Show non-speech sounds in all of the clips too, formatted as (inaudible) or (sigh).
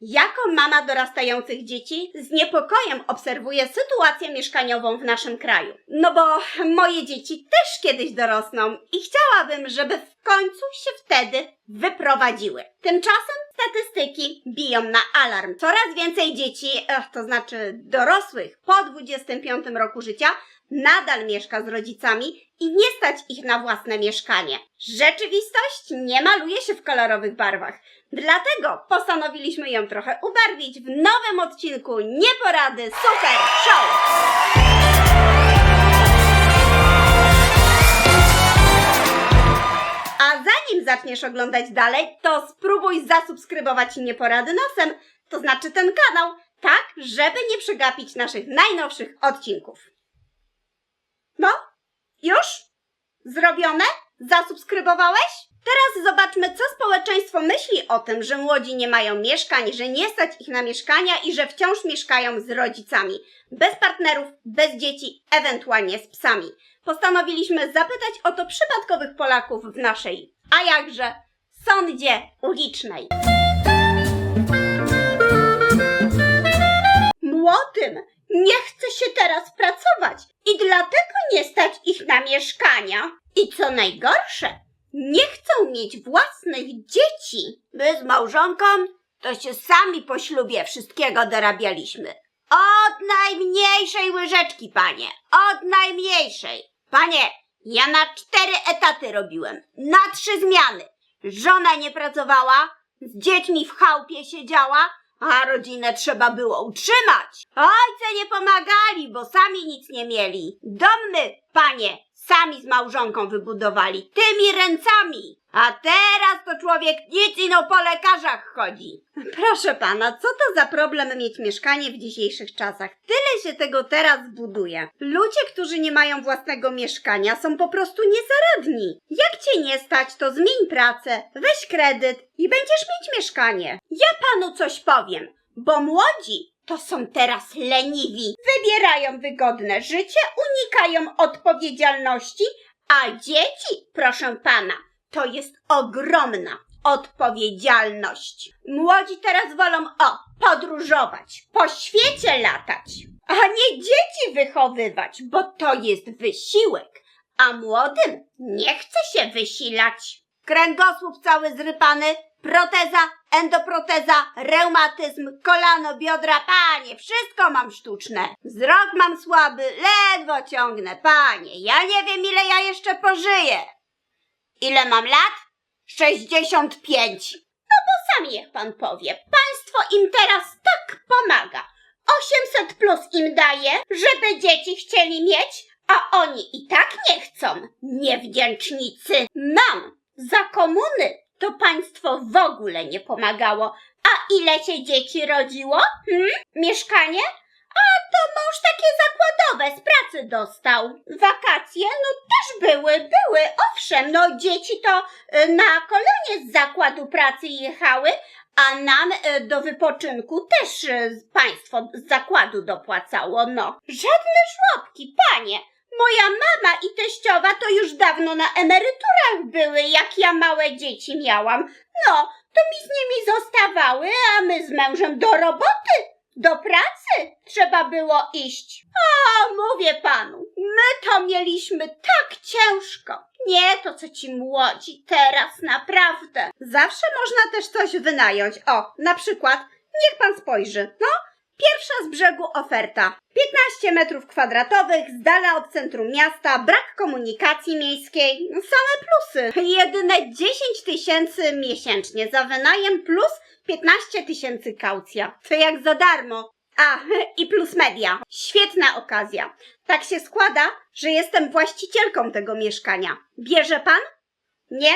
Jako mama dorastających dzieci z niepokojem obserwuję sytuację mieszkaniową w naszym kraju. No bo moje dzieci też kiedyś dorosną i chciałabym, żeby w końcu się wtedy wyprowadziły. Tymczasem statystyki biją na alarm. Coraz więcej dzieci, to znaczy dorosłych po 25 roku życia, nadal mieszka z rodzicami i nie stać ich na własne mieszkanie. Rzeczywistość nie maluje się w kolorowych barwach. Dlatego postanowiliśmy ją trochę ubarwić w nowym odcinku Nieporady Super Show! A zanim zaczniesz oglądać dalej, to spróbuj zasubskrybować Nieporady Nosem, to znaczy ten kanał, tak, żeby nie przegapić naszych najnowszych odcinków. No, już? Zrobione? Zasubskrybowałeś? Teraz zobaczmy, co społeczeństwo myśli o tym, że młodzi nie mają mieszkań, że nie stać ich na mieszkania i że wciąż mieszkają z rodzicami. Bez partnerów, bez dzieci, ewentualnie z psami. Postanowiliśmy zapytać o to przypadkowych Polaków w naszej, a jakże, sądzie ulicznej. Młodym nie chce się teraz pracować i dlatego nie stać ich na mieszkania. I co najgorsze, nie chcą mieć własnych dzieci. My z małżonką to się sami po ślubie wszystkiego dorabialiśmy. Od najmniejszej łyżeczki, panie, od najmniejszej. Panie, ja na cztery etaty robiłem, na trzy zmiany. Żona nie pracowała, z dziećmi w chałupie siedziała, a rodzinę trzeba było utrzymać. Ojce nie pomagali, bo sami nic nie mieli. Dom my, panie, sami z małżonką wybudowali, tymi ręcami. A teraz to człowiek nic ino po lekarzach chodzi. Proszę pana, co to za problem mieć mieszkanie w dzisiejszych czasach? Tyle się tego teraz buduje. Ludzie, którzy nie mają własnego mieszkania, są po prostu niezaradni. Jak cię nie stać, to zmień pracę, weź kredyt i będziesz mieć mieszkanie. Ja panu coś powiem, bo młodzi to są teraz leniwi. Wybierają wygodne życie, unikają odpowiedzialności, a dzieci, proszę pana, to jest ogromna odpowiedzialność. Młodzi teraz wolą o podróżować, po świecie latać, a nie dzieci wychowywać, bo to jest wysiłek, a młodym nie chce się wysilać. Kręgosłup cały zrypany, proteza, endoproteza, reumatyzm, kolano, biodra, panie, wszystko mam sztuczne. Wzrok mam słaby, ledwo ciągnę, panie, ja nie wiem ile ja jeszcze pożyję. Ile mam lat? 65. No bo sam niech pan powie, państwo im teraz tak pomaga. 800 plus im daje, żeby dzieci chcieli mieć, a oni i tak nie chcą. Niewdzięcznicy. Mam. Za komuny to państwo w ogóle nie pomagało. A ile się dzieci rodziło? Hmm? Mieszkanie? A to mąż takie zakładowe z pracy dostał. Wakacje? No też były, były, owszem, no dzieci to y, na kolonie z zakładu pracy jechały, a nam y, do wypoczynku też y, państwo z zakładu dopłacało, no. Żadne żłobki, panie. Moja mama i teściowa to już dawno na emeryturach były, jak ja małe dzieci miałam. No, to mi z nimi zostawały, a my z mężem do roboty, do pracy trzeba było iść. A, mówię panu, my to mieliśmy tak ciężko. Nie to, co ci młodzi teraz, naprawdę. Zawsze można też coś wynająć. O, na przykład, niech pan spojrzy. No, Pierwsza z brzegu oferta. 15 metrów kwadratowych, z dala od centrum miasta, brak komunikacji miejskiej, same plusy. Jedyne 10 tysięcy miesięcznie za wynajem plus 15 tysięcy kaucja. To jak za darmo. A, i plus media. Świetna okazja. Tak się składa, że jestem właścicielką tego mieszkania. Bierze pan? Nie?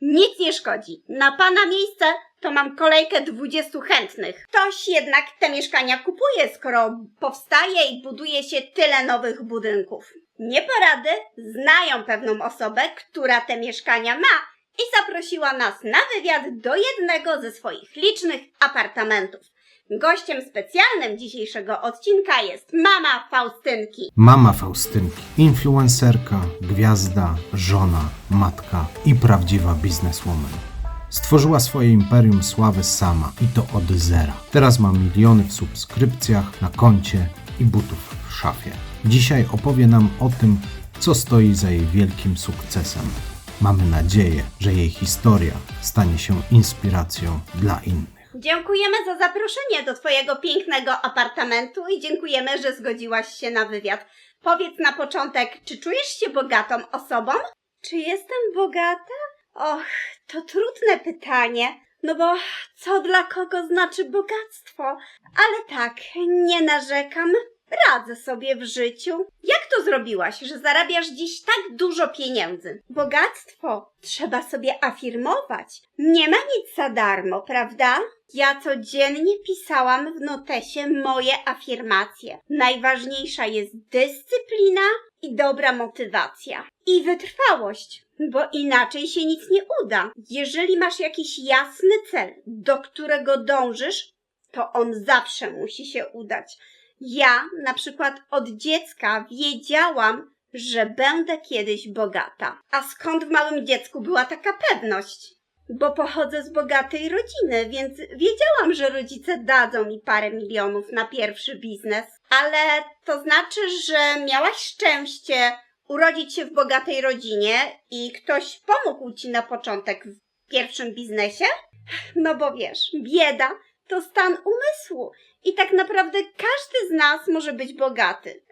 Nic nie szkodzi. Na pana miejsce to mam kolejkę 20 chętnych. Ktoś jednak te mieszkania kupuje, skoro powstaje i buduje się tyle nowych budynków. Nieporady znają pewną osobę, która te mieszkania ma i zaprosiła nas na wywiad do jednego ze swoich licznych apartamentów. Gościem specjalnym dzisiejszego odcinka jest mama Faustynki. Mama Faustynki, influencerka, gwiazda, żona, matka i prawdziwa bizneswoman. Stworzyła swoje imperium sławy sama i to od zera. Teraz ma miliony w subskrypcjach, na koncie i butów w szafie. Dzisiaj opowie nam o tym, co stoi za jej wielkim sukcesem. Mamy nadzieję, że jej historia stanie się inspiracją dla innych. Dziękujemy za zaproszenie do Twojego pięknego apartamentu i dziękujemy, że zgodziłaś się na wywiad. Powiedz na początek, czy czujesz się bogatą osobą? Czy jestem bogata? Och, to trudne pytanie. No bo co dla kogo znaczy bogactwo? Ale tak, nie narzekam. Radzę sobie w życiu. Jak to zrobiłaś, że zarabiasz dziś tak dużo pieniędzy? Bogactwo trzeba sobie afirmować. Nie ma nic za darmo, prawda? Ja codziennie pisałam w notesie moje afirmacje. Najważniejsza jest dyscyplina i dobra motywacja. I wytrwałość, bo inaczej się nic nie uda. Jeżeli masz jakiś jasny cel, do którego dążysz, to on zawsze musi się udać. Ja na przykład od dziecka wiedziałam, że będę kiedyś bogata. A skąd w małym dziecku była taka pewność? Bo pochodzę z bogatej rodziny, więc wiedziałam, że rodzice dadzą mi parę milionów na pierwszy biznes. Ale to znaczy, że miałaś szczęście urodzić się w bogatej rodzinie i ktoś pomógł ci na początek w pierwszym biznesie? No bo wiesz, bieda to stan umysłu i tak naprawdę każdy z nas może być bogaty.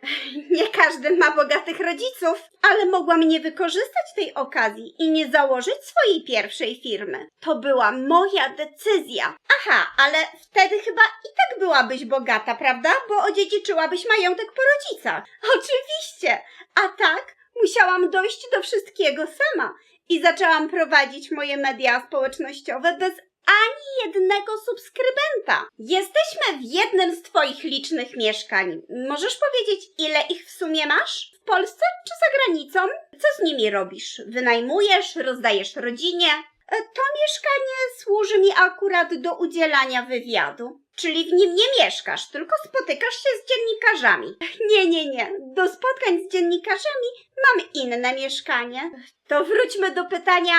Nie każdy ma bogatych rodziców, ale mogłam nie wykorzystać tej okazji i nie założyć swojej pierwszej firmy. To była moja decyzja. Aha, ale wtedy chyba i tak byłabyś bogata, prawda? Bo odziedziczyłabyś majątek po rodzicach. (laughs) Oczywiście. A tak musiałam dojść do wszystkiego sama i zaczęłam prowadzić moje media społecznościowe bez ani jednego subskrybenta. Jesteśmy w jednym z Twoich licznych mieszkań. Możesz powiedzieć, ile ich w sumie masz? W Polsce czy za granicą? Co z nimi robisz? Wynajmujesz, rozdajesz rodzinie? E, To mieszkanie służy mi akurat do udzielania wywiadu. Czyli w nim nie mieszkasz, tylko spotykasz się z dziennikarzami. Nie, nie, nie. Do spotkań z dziennikarzami mam inne mieszkanie. To wróćmy do pytania,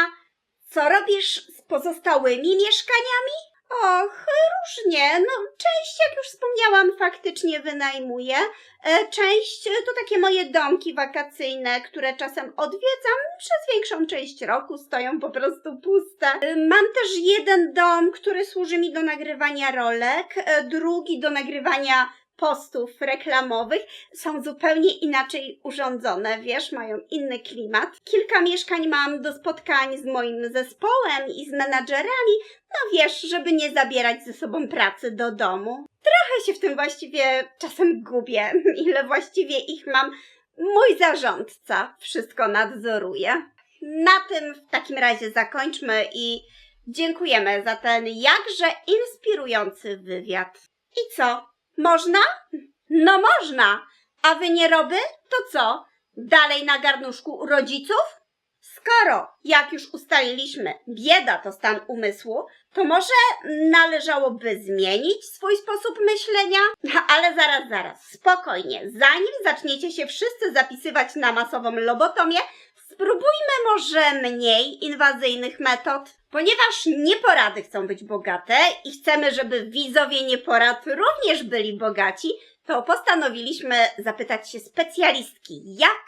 co robisz z pozostałymi mieszkaniami? Och, różnie. No, część, jak już wspomniałam, faktycznie wynajmuję. E, Część e, to takie moje domki wakacyjne, które czasem odwiedzam. Przez większą część roku stoją po prostu puste. E, Mam też jeden dom, który służy mi do nagrywania rolek, drugi do nagrywania postów reklamowych są zupełnie inaczej urządzone, wiesz, mają inny klimat. Kilka mieszkań mam do spotkań z moim zespołem i z menadżerami, no wiesz, żeby nie zabierać ze sobą pracy do domu. Trochę się w tym właściwie czasem gubię, (laughs) ile właściwie ich mam. Mój zarządca wszystko nadzoruje. Na tym w takim razie zakończmy i dziękujemy za ten jakże inspirujący wywiad. I co? Można? No można. A wy nie roby? To co? Dalej na garnuszku u rodziców? Skoro, jak już ustaliliśmy, bieda to stan umysłu, to może należałoby zmienić swój sposób myślenia? Ale zaraz, zaraz, spokojnie. Zanim zaczniecie się wszyscy zapisywać na masową lobotomię, spróbujmy może mniej inwazyjnych metod. Ponieważ nieporady chcą być bogate i chcemy, żeby widzowie nieporad również byli bogaci, to postanowiliśmy zapytać się specjalistki, jak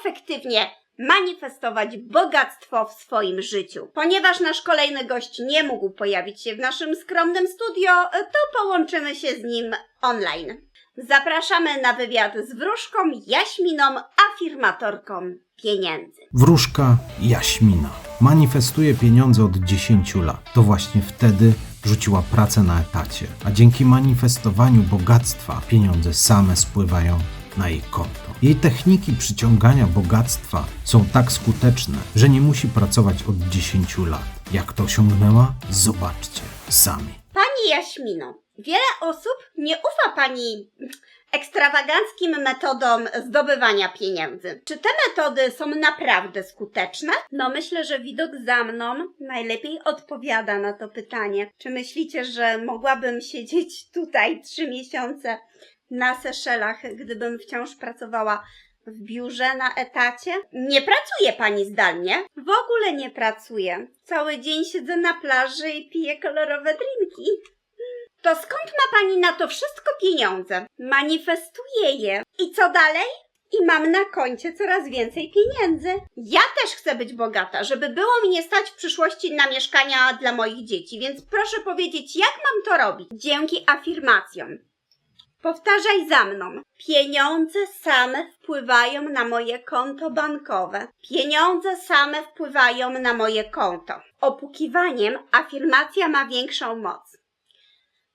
efektywnie manifestować bogactwo w swoim życiu. Ponieważ nasz kolejny gość nie mógł pojawić się w naszym skromnym studio, to połączymy się z nim online. Zapraszamy na wywiad z wróżką Jaśminą, afirmatorką pieniędzy. Wróżka Jaśmina manifestuje pieniądze od 10 lat. To właśnie wtedy rzuciła pracę na etacie, a dzięki manifestowaniu bogactwa pieniądze same spływają na jej konto. Jej techniki przyciągania bogactwa są tak skuteczne, że nie musi pracować od 10 lat. Jak to osiągnęła? Zobaczcie sami. Pani Jaśmino, wiele osób nie ufa pani ekstrawaganckim metodom zdobywania pieniędzy. Czy te metody są naprawdę skuteczne? No myślę, że widok za mną najlepiej odpowiada na to pytanie. Czy myślicie, że mogłabym siedzieć tutaj trzy miesiące na Seszelach, gdybym wciąż pracowała w biurze na etacie? Nie pracuje pani zdalnie? W ogóle nie pracuję. Cały dzień siedzę na plaży i piję kolorowe drinki. To skąd ma pani na to wszystko pieniądze? Manifestuję je. I co dalej? I mam na koncie coraz więcej pieniędzy. Ja też chcę być bogata, żeby było mnie stać w przyszłości na mieszkania dla moich dzieci, więc proszę powiedzieć, jak mam to robić? Dzięki afirmacjom. Powtarzaj za mną. Pieniądze same wpływają na moje konto bankowe. Pieniądze same wpływają na moje konto. Opukiwaniem afirmacja ma większą moc.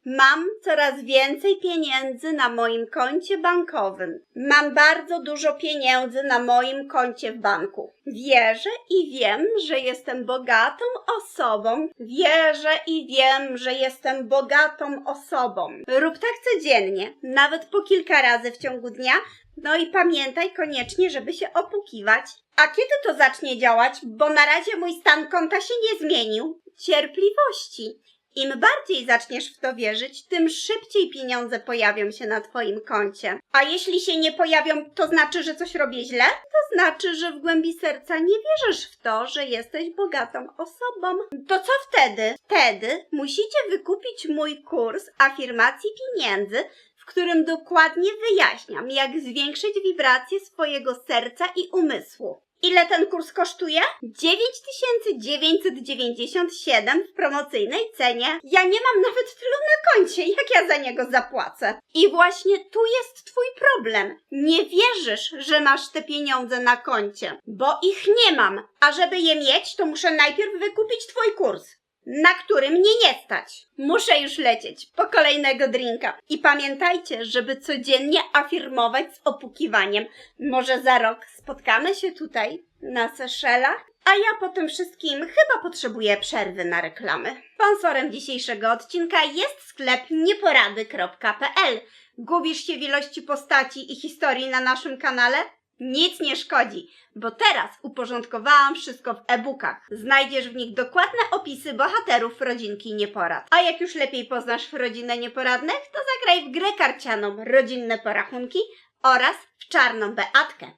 Mam coraz więcej pieniędzy na moim koncie bankowym. Mam bardzo dużo pieniędzy na moim koncie w banku. Wierzę i wiem, że jestem bogatą osobą. Wierzę i wiem, że jestem bogatą osobą. Rób tak codziennie, nawet po kilka razy w ciągu dnia. No i pamiętaj koniecznie, żeby się opukiwać. A kiedy to zacznie działać? Bo na razie mój stan konta się nie zmienił. Cierpliwości. Im bardziej zaczniesz w to wierzyć, tym szybciej pieniądze pojawią się na Twoim koncie. A jeśli się nie pojawią, to znaczy, że coś robię źle? To znaczy, że w głębi serca nie wierzysz w to, że jesteś bogatą osobą. To co wtedy? Wtedy musicie wykupić mój kurs afirmacji pieniędzy, w którym dokładnie wyjaśniam, jak zwiększyć wibracje swojego serca i umysłu. Ile ten kurs kosztuje? 9997 w promocyjnej cenie. Ja nie mam nawet tylu na koncie, jak ja za niego zapłacę. I właśnie tu jest twój problem. Nie wierzysz, że masz te pieniądze na koncie, bo ich nie mam. A żeby je mieć, to muszę najpierw wykupić twój kurs na który mnie nie stać. Muszę już lecieć po kolejnego drinka. I pamiętajcie, żeby codziennie afirmować z opukiwaniem. Może za rok spotkamy się tutaj na Seszelach? A ja po tym wszystkim chyba potrzebuję przerwy na reklamy. Sponsorem dzisiejszego odcinka jest sklep nieporady.pl. Gubisz się w ilości postaci i historii na naszym kanale? Nic nie szkodzi, bo teraz uporządkowałam wszystko w e-bookach. Znajdziesz w nich dokładne opisy bohaterów rodzinki Nieporad. A jak już lepiej poznasz rodzinę Nieporadnych, to zagraj w grę karcianą Rodzinne Porachunki oraz w czarną Beatkę.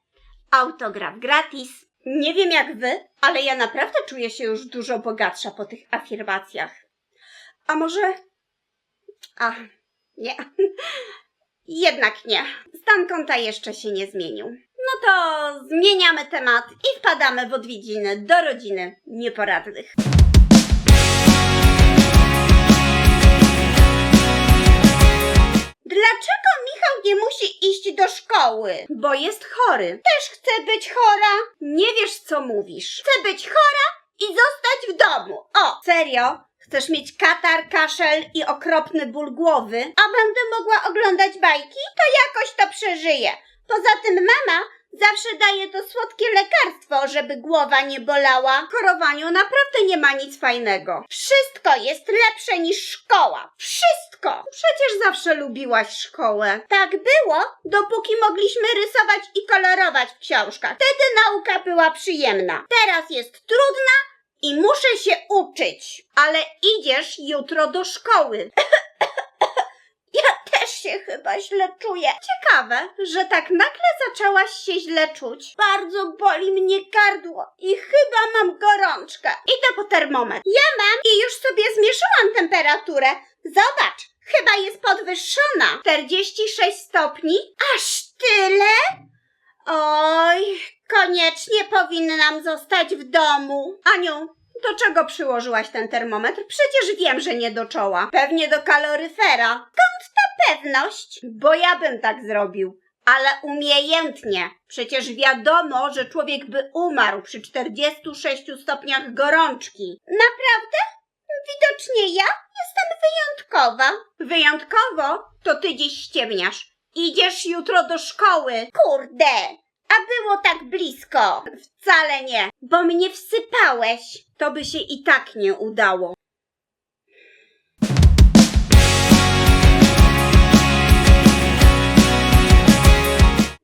Autograf gratis. Nie wiem jak wy, ale ja naprawdę czuję się już dużo bogatsza po tych afirmacjach. A może... A, nie. (laughs) Jednak nie. Stan konta jeszcze się nie zmienił. No to zmieniamy temat i wpadamy w odwiedziny do rodziny nieporadnych. Dlaczego Michał nie musi iść do szkoły? Bo jest chory. Też chcę być chora. Nie wiesz, co mówisz. Chcę być chora i zostać w domu. O, serio? Chcesz mieć katar, kaszel i okropny ból głowy, a będę mogła oglądać bajki? To jakoś to przeżyję. Poza tym mama zawsze daje to słodkie lekarstwo, żeby głowa nie bolała. W chorowaniu naprawdę nie ma nic fajnego. Wszystko jest lepsze niż szkoła. Wszystko! Przecież zawsze lubiłaś szkołę. Tak było, dopóki mogliśmy rysować i kolorować w książkach. Wtedy nauka była przyjemna. Teraz jest trudna i muszę się uczyć. Ale idziesz jutro do szkoły. (laughs) Się chyba źle czuję. Ciekawe, że tak nagle zaczęłaś się źle czuć. Bardzo boli mnie gardło i chyba mam gorączkę. Idę po termometr. Ja mam i już sobie zmierzyłam temperaturę. Zobacz, chyba jest podwyższona. 46 stopni? Aż tyle? Oj, koniecznie powinnam zostać w domu. Aniu, do czego przyłożyłaś ten termometr? Przecież wiem, że nie do czoła. Pewnie do kaloryfera. Skąd ta pewność? Bo ja bym tak zrobił. Ale umiejętnie. Przecież wiadomo, że człowiek by umarł przy 46 stopniach gorączki. Naprawdę? Widocznie ja jestem wyjątkowa. Wyjątkowo? To ty dziś ściemniasz. Idziesz jutro do szkoły. Kurde! A było tak blisko. Wcale nie, bo mnie wsypałeś. To by się i tak nie udało.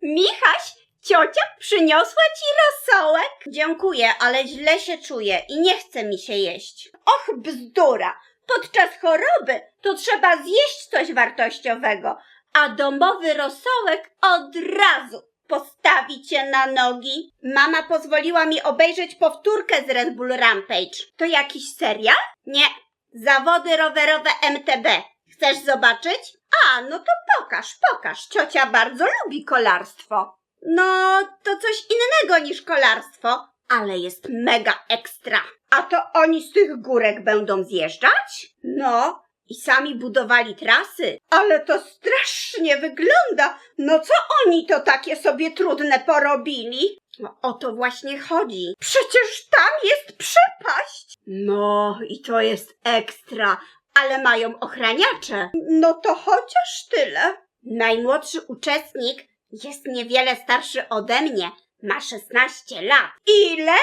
Michaś, ciocia przyniosła ci rosołek? Dziękuję, ale źle się czuję i nie chce mi się jeść. Och, bzdura! Podczas choroby to trzeba zjeść coś wartościowego, a domowy rosołek od razu postawi cię na nogi. Mama pozwoliła mi obejrzeć powtórkę z Red Bull Rampage. To jakiś serial? Nie. Zawody rowerowe MTB. Chcesz zobaczyć? A, no to pokaż, pokaż. Ciocia bardzo lubi kolarstwo. No, to coś innego niż kolarstwo, ale jest mega ekstra. A to oni z tych górek będą zjeżdżać? No, i sami budowali trasy. Ale to strasznie wygląda. No co oni to takie sobie trudne porobili? No, o to właśnie chodzi. Przecież tam jest przepaść. No i to jest ekstra. Ale mają ochraniacze. No to chociaż tyle. Najmłodszy uczestnik jest niewiele starszy ode mnie. Ma 16 lat. Ile?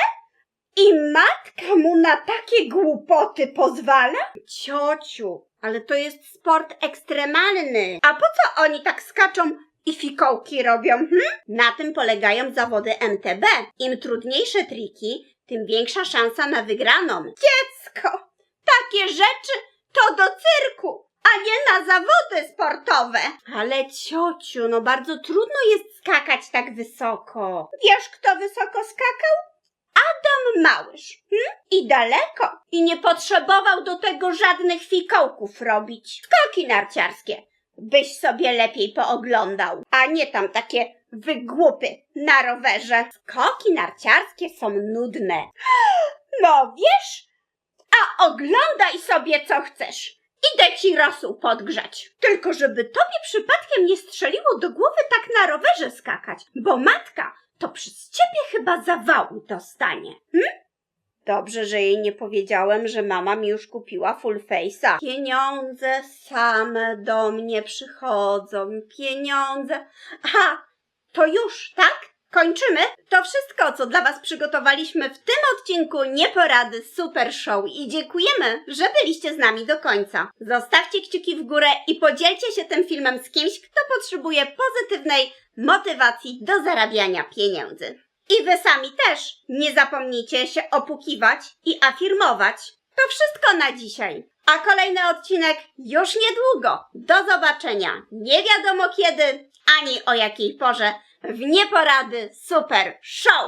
I matka mu na takie głupoty pozwala? Ciociu, ale to jest sport ekstremalny. A po co oni tak skaczą i fikołki robią? Hm? Na tym polegają zawody MTB. Im trudniejsze triki, tym większa szansa na wygraną. Dziecko, takie rzeczy to do cyrku, a nie na zawody sportowe. Ale ciociu, no bardzo trudno jest skakać tak wysoko. Wiesz, kto wysoko skakał? Adam Małysz. Hm? I daleko. I nie potrzebował do tego żadnych fikołków robić. Skoki narciarskie. Byś sobie lepiej pooglądał, a nie tam takie wygłupy na rowerze. Skoki narciarskie są nudne. (gasps) No wiesz, a oglądaj sobie co chcesz. Idę ci rosół podgrzać. Tylko żeby tobie przypadkiem nie strzeliło do głowy tak na rowerze skakać, bo matka to przez ciebie chyba zawału dostanie. Hm? Dobrze, że jej nie powiedziałem, że mama mi już kupiła full face'a. Pieniądze same do mnie przychodzą, pieniądze. Aha, to już, tak? Kończymy? To wszystko, co dla Was przygotowaliśmy w tym odcinku Nieporady Super Show i dziękujemy, że byliście z nami do końca. Zostawcie kciuki w górę i podzielcie się tym filmem z kimś, kto potrzebuje pozytywnej motywacji do zarabiania pieniędzy. I Wy sami też nie zapomnijcie się opukiwać i afirmować. To wszystko na dzisiaj. A kolejny odcinek już niedługo. Do zobaczenia. Nie wiadomo kiedy, ani o jakiej porze w Nieporady Super Show.